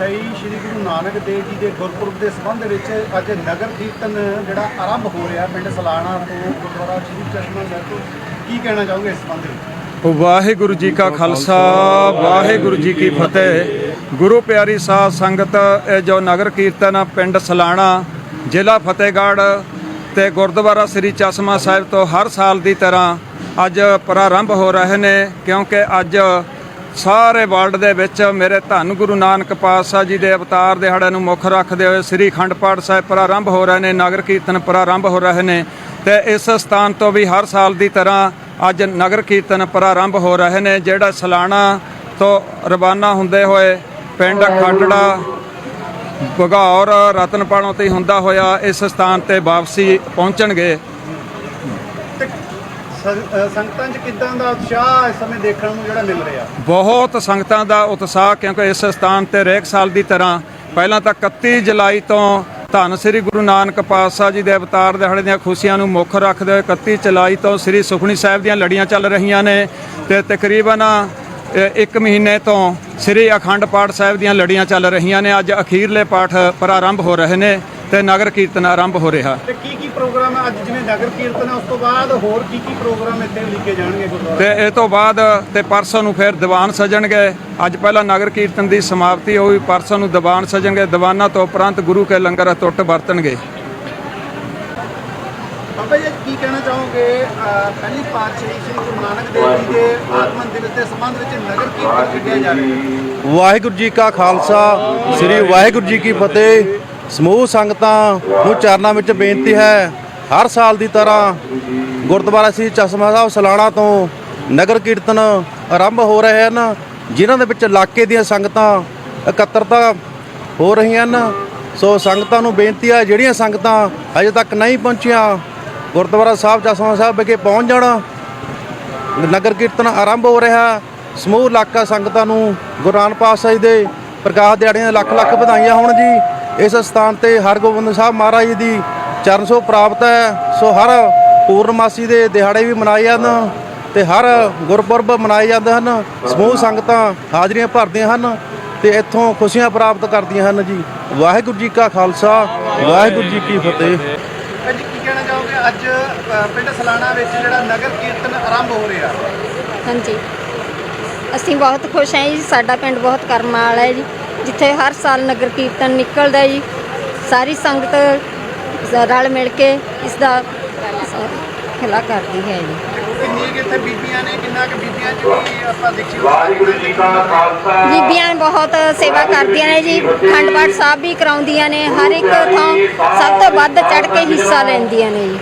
ਪਾਤਸ਼ਾਹੀ ਸ੍ਰੀ ਗੁਰੂ ਨਾਨਕ ਦੇਵ ਜੀ ਦੇ ਗੁਰਪੁਰਬ ਦੇ ਸੰਬੰਧ ਵਿੱਚ ਅੱਜ ਨਗਰ ਕੀਰਤਨ ਜਿਹੜਾ ਆਰੰਭ ਹੋ ਰਿਹਾ ਪਿੰਡ ਸਲਾਣਾ ਤੋਂ ਗੁਰਦੁਆਰਾ ਸ੍ਰੀ ਚਸ਼ਮਾ ਸਾਹਿਬ ਤੋਂ। ਕੀ ਕਹਿਣਾ ਚਾਹੋਗੇ ਇਸ ਸੰਬੰਧ ਵਿੱਚ? ਵਾਹਿਗੁਰੂ ਜੀ ਕਾ ਖਾਲਸਾ, ਵਾਹਿਗੁਰੂ ਜੀ ਕੀ ਫਤਿਹ। ਗੁਰੂ ਪਿਆਰੀ ਸਾਧ ਸੰਗਤ, ਇਹ ਜੋ ਨਗਰ ਕੀਰਤਨ ਪਿੰਡ ਸਲਾਣਾ, ਜ਼ਿਲ੍ਹਾ ਫਤਿਹਗੜ੍ਹ ਤੇ ਗੁਰਦੁਆਰਾ ਸ੍ਰੀ ਚਸ਼ਮਾ ਸਾਹਿਬ ਤੋਂ ਹਰ ਸਾਲ ਦੀ ਤਰ੍ਹਾਂ ਅੱਜ ਪ੍ਰਾਰੰਭ ਹੋ ਰਹੇ ਨੇ, ਕਿਉਂਕਿ ਅੱਜ ਸਾਰੇ ਵਰਲਡ ਦੇ ਵਿੱਚ ਮੇਰੇ ਧੰਨ ਗੁਰੂ ਨਾਨਕ ਪਾਤਸ਼ਾਹ ਜੀ ਦੇ ਅਵਤਾਰ ਦਿਹਾੜੇ ਨੂੰ ਮੁੱਖ ਰੱਖਦੇ ਹੋਏ ਸ੍ਰੀ ਅਖੰਡ ਪਾਠ ਸਾਹਿਬ ਪ੍ਰਾਰੰਭ ਹੋ ਰਹੇ ਨੇ ਨਗਰ ਕੀਰਤਨ ਪ੍ਰਾਰੰਭ ਹੋ ਰਹੇ ਨੇ ਤੇ ਇਸ ਸਥਾਨ ਤੋਂ ਵੀ ਹਰ ਸਾਲ ਦੀ ਤਰ੍ਹਾਂ ਅੱਜ ਨਗਰ ਕੀਰਤਨ ਪ੍ਰਾਰੰਭ ਹੋ ਰਹੇ ਨੇ ਜਿਹੜਾ ਸਲਾਣਾ ਤੋਂ ਰਵਾਨਾ ਹੁੰਦੇ ਹੋਏ ਪਿੰਡ ਖਾਟੜਾ ਬਗੌਰ ਰਤਨਪਾਲੋਂ ਤੇ ਹੁੰਦਾ ਹੋਇਆ ਇਸ ਸਥਾਨ ਤੇ ਵਾਪਸੀ ਪਹੁੰਚਣਗੇ। ਸੰਗਤਾਂ 'ਚ ਕਿਦਾਂ ਦਾ ਉਤਸ਼ਾਹ ਇਸ ਸਮੇਂ ਦੇਖਣ ਨੂੰ ਜਿਹੜਾ ਮਿਲ ਰਿਹਾ? ਬਹੁਤ ਸੰਗਤਾਂ ਦਾ ਉਤਸ਼ਾਹ, ਕਿਉਂਕਿ ਇਸ ਸਥਾਨ ਤੇ ਹਰੇਕ ਸਾਲ ਦੀ ਤਰ੍ਹਾਂ ਪਹਿਲਾਂ ਤਾਂ 31 ਜੁਲਾਈ ਤੋਂ ਧੰਨ ਸ੍ਰੀ ਗੁਰੂ ਨਾਨਕ ਪਾਤਸ਼ਾਹ ਜੀ ਦੇ ਅਵਤਾਰ ਦਿਹਾੜੇ ਦੀਆਂ ਖੁਸ਼ੀਆਂ ਨੂੰ ਮੁੱਖ ਰੱਖਦੇ ਹੋਏ 31 ਜੁਲਾਈ ਤੋਂ ਸ੍ਰੀ ਸੁਖਣੀ ਸਾਹਿਬ ਦੀਆਂ ਲੜੀਆਂ ਚੱਲ ਰਹੀਆਂ ਨੇ ਤੇ ਤਕਰੀਬਨ ਇੱਕ ਮਹੀਨੇ ਤੋਂ ਸ੍ਰੀ ਅਖੰਡ ਪਾਠ ਸਾਹਿਬ ਦੀਆਂ ਲੜੀਆਂ ਚੱਲ ਰਹੀਆਂ ਨੇ। ਅੱਜ ਅਖੀਰਲੇ ਪਾਠ ਪ੍ਰਾਰੰਭ ਹੋ ਰਹੇ ਨੇ। ਤੇ ਨਗਰ ਕੀਰਤਨ ਆਰੰਭ ਹੋ ਰਿਹਾ। ਤੇ ਕੀ ਕੀ ਪ੍ਰੋਗਰਾਮ ਹੈ? ਅੱਜ ਜਿਵੇਂ ਨਗਰ ਕੀਰਤਨ ਹੈ ਉਸ ਤੋਂ ਬਾਅਦ ਹੋਰ ਕੀ ਕੀ ਪ੍ਰੋਗਰਾਮ ਇੱਥੇ ਲਿਖੇ ਜਾਣਗੇ ਗੁਰਦੁਆਰਾ ਤੇ ਇਹ ਤੋਂ ਬਾਅਦ ਤੇ ਪਰਸੋਂ ਨੂੰ ਫਿਰ ਦੀਵਾਨ ਸਜਣਗੇ। ਅੱਜ ਪਹਿਲਾਂ ਨਗਰ ਕੀਰਤਨ ਦੀ ਸਮਾਪਤੀ ਹੋਈ ਪਰਸੋਂ ਨੂੰ ਦੀਵਾਨ ਸਜਣਗੇ। ਦੀਵਾਨਾਂ ਤੋਂ ਉਪਰੰਤ ਗੁਰੂ ਕੇ ਲੰਗਰ ਟੁੱਟ ਵਰਤਣਗੇ। ਬਾਬਾ ਜੀ ਕੀ ਕਹਿਣਾ ਚਾਹੋਗੇ? ਪਹਿਲੀ ਪਾਤਸ਼ਾਹੀ ਸ੍ਰੀ ਗੁਰੂ ਨਾਨਕ ਦੇਵ ਜੀ ਦੇ ਆਗਮਨ ਦਿਵਸ ਦੇ ਸੰਬੰਧ ਵਿੱਚ ਨਗਰ ਕੀਰਤਨ ਕੱਢਿਆ ਜਾ ਰਿਹਾ ਹੈ। ਵਾਹਿਗੁਰੂ ਜੀ ਕਾ ਖਾਲਸਾ ਸ੍ਰੀ ਵਾਹਿਗੁਰੂ ਜੀ ਕੀ ਫਤਿਹ। ਸਮੂਹ ਸੰਗਤਾਂ ਨੂੰ ਚਰਨਾਂ ਵਿੱਚ ਬੇਨਤੀ ਹੈ, ਹਰ ਸਾਲ ਦੀ ਤਰ੍ਹਾਂ ਗੁਰਦੁਆਰਾ ਸ੍ਰੀ ਚਸ਼ਮਾ ਸਾਹਿਬ ਸਲਾਣਾ ਤੋਂ ਨਗਰ ਕੀਰਤਨ ਆਰੰਭ ਹੋ ਰਹੇ ਹਨ, ਜਿਨ੍ਹਾਂ ਦੇ ਵਿੱਚ ਇਲਾਕੇ ਦੀਆਂ ਸੰਗਤਾਂ ਇਕੱਤਰਤਾ ਹੋ ਰਹੀਆਂ ਹਨ। ਸੋ ਸੰਗਤਾਂ ਨੂੰ ਬੇਨਤੀ ਹੈ, ਜਿਹੜੀਆਂ ਸੰਗਤਾਂ ਅਜੇ ਤੱਕ ਨਹੀਂ ਪਹੁੰਚੀਆਂ, ਗੁਰਦੁਆਰਾ ਸਾਹਿਬ ਚਸ਼ਮਾ ਸਾਹਿਬ ਵਿਖੇ ਪਹੁੰਚ ਜਾਣ। ਨਗਰ ਕੀਰਤਨ ਆਰੰਭ ਹੋ ਰਿਹਾ, ਸਮੂਹ ਇਲਾਕਾ ਸੰਗਤਾਂ ਨੂੰ ਗੁਰੂ ਨਾਨਕ ਪਾਤਸ਼ਾਹ ਜੀ ਦੇ ਪ੍ਰਕਾਸ਼ ਦਿਹਾੜਿਆਂ ਦੀਆਂ ਲੱਖ ਲੱਖ ਵਧਾਈਆਂ ਹੋਣ ਜੀ। ਇਸ ਸਥਾਨ ਤੇ ਹਰਗੋਬਿੰਦ ਸਾਹਿਬ ਮਹਾਰਾਜ ਜੀ ਦੀ ਚਰਨ ਛੋਹ ਪ੍ਰਾਪਤ ਹੈ। ਸੋ ਹਰ ਪੂਰਨਮਾਸੀ ਦੇ ਦਿਹਾੜੇ ਵੀ ਮਨਾਏ ਜਾਂਦੇ ਹਨ ਤੇ ਹਰ ਗੁਰਪੁਰਬ ਮਨਾਏ ਜਾਂਦੇ ਹਨ। ਸਮੂਹ ਸੰਗਤਾਂ ਹਾਜ਼ਰੀਆਂ ਭਰਦੀਆਂ ਹਨ ਤੇ ਇੱਥੋਂ ਖੁਸ਼ੀਆਂ ਪ੍ਰਾਪਤ ਕਰਦੀਆਂ ਹਨ ਜੀ। ਵਾਹਿਗੁਰੂ ਜੀ ਕਾ ਖਾਲਸਾ ਵਾਹਿਗੁਰੂ ਜੀ ਕੀ ਫਤਿਹ। ਅੱਜ ਕੀ ਕਹਿਣਾ ਚਾਹੋਗੇ? ਅੱਜ ਪਿੰਡ ਸਲਾਣਾ ਵਿੱਚ ਜਿਹੜਾ ਨਗਰ ਕੀਰਤਨ ਆਰੰਭ ਹੋ ਰਿਹਾ। ਹਾਂਜੀ। ਅਸੀਂ ਬਹੁਤ ਖੁਸ਼ ਹਾਂ ਜੀ ਸਾਡਾ ਪਿੰਡ ਬਹੁਤ ਕਰਮ ਵਾਲਾ ਹੈ ਜੀ। ਜਿੱਥੇ ਹਰ ਸਾਲ ਨਗਰ ਕੀਰਤਨ ਨਿਕਲਦਾ ਜੀ। ਸਾਰੀ ਸੰਗਤ ਰਲ ਮਿਲ ਕੇ ਇਸ ਦਾ ਖਿਲਾ ਕਰਦੀ ਹੈ ਜੀ। ਕਿੰਨੀ ਬੀਬੀਆਂ ਨੇ ਕਿੰਨਾ ਕੁ ਬੀਬੀਆਂ ਚ ਵੀ ਆਪਾਂ ਦੇਖੀ ਵਾਹਿਗੁਰੂ ਜੀ ਕਾ ਖਾਲਸਾ। ਬੀਬੀਆਂ ਬਹੁਤ ਸੇਵਾ ਕਰਦੀਆਂ ਨੇ ਜੀ। ਖੰਡ ਪਾਠ ਸਾਹਿਬ ਵੀ ਕਰਾਉਂਦੀਆਂ ਨੇ। ਹਰ ਇੱਕ ਥਾਂ ਸਭ ਤੋਂ ਵੱਧ ਚੜ ਕੇ ਹਿੱਸਾ ਲੈਂਦੀਆਂ ਨੇ ਜੀ।